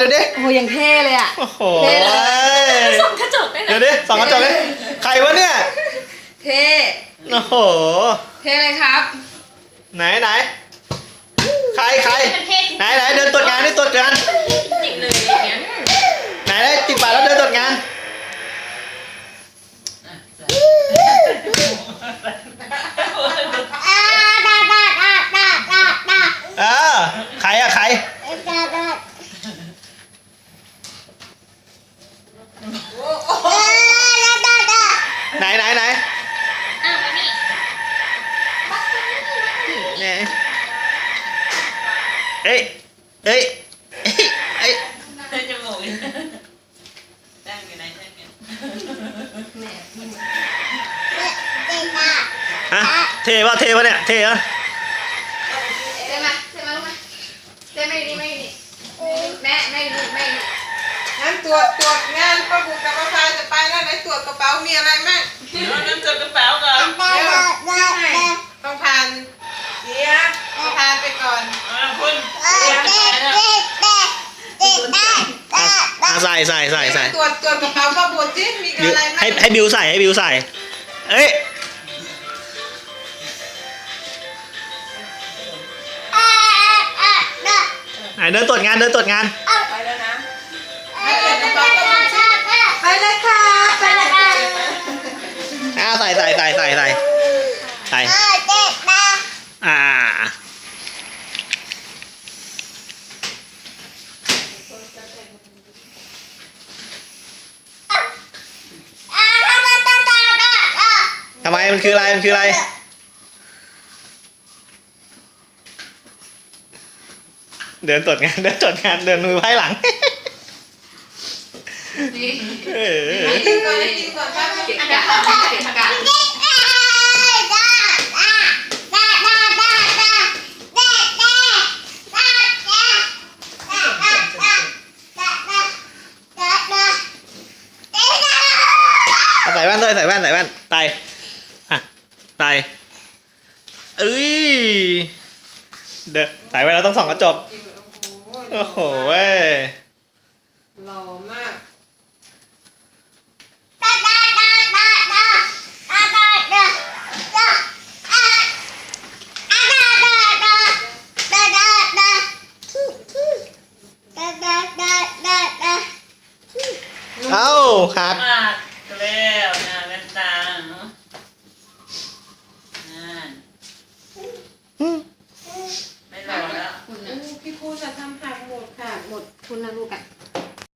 ดูดิ โอ้โหยังเท่เลยอะ โอ้โหเท่เลย ส่องกระจกได้เลเดี๋ยวยดิสองกระจกเลยใครวะเนี่ย เท่ โอ้โห เท่เลยครับ ไหนไหนใครใครเป็นเท่จริงไหนไหนเดินตรวจงานนี่ตรวจงานจริงเลยอย่างเงี้ยไหนได้จิบบัตรแล้วเดินตรวจงานเออใครอะใครไหนไหนไหน อ้าวมานี่ ไหนเอ้ยเอ้ยเอ้ยเต้นจมูกแต้มอยู่ไหนแต้มอยู่ฮะเท่ปะเท่ปะเนี่ยเท่ปะเท่มาเท่มาลูกมาเท่ไม่ดีไม่ดีแม่ไม่ดีไม่ดีงั้นตรวจตรวจงานป้าบุกกับป้าพายจะไปแล้วไหนตรวจกระเป๋ามีอะไรมั่งเดี๋ยวนั่นจดกระเป๋าก่อน ต้องผ่านเสียต้องผ่านไปก่อน อ่าคุณเตรียมไปแล้ว อะ ใส่ใส่ใส่ใส่ตรวจตรวจกระเป๋าป้าบุกจิมีบิวอะไรมั่งให้ให้บิวใส่ให้บิวใส่ เอ้ยไหนเดินตรวจงานเดินตรวจงาน ไปแล้วนะให้ตรวจกระเป๋าป้าบุกจิไปเลยค่ะไปเลยค่ะอ่าใส่ใส่ใส่ใส่ใส่ใส่อ่า ทำไมมันคืออะไร มันคืออะไร เดินตรวจงาน เดินตรวจงาน เดินมือไพ่หลังดีเออให้กินก่อนให้กินก่อนป้าบุกเกะกะเกะกะเอาใส่แว่นด้วยใส่แว่นใส่แว่นไตอ่ะไตเอ้ยเด้อใส่แว่นเราต้องส่องกระจกโอ้โหเว้ยหล่อมากเอ้าหักมากแล้วนะแว่นตาเนาะนั่นไม่หล่อแล้ว คุณนะ พี่ครูจะทำหักหมดค่ะ หมด คุณนะลูกอะ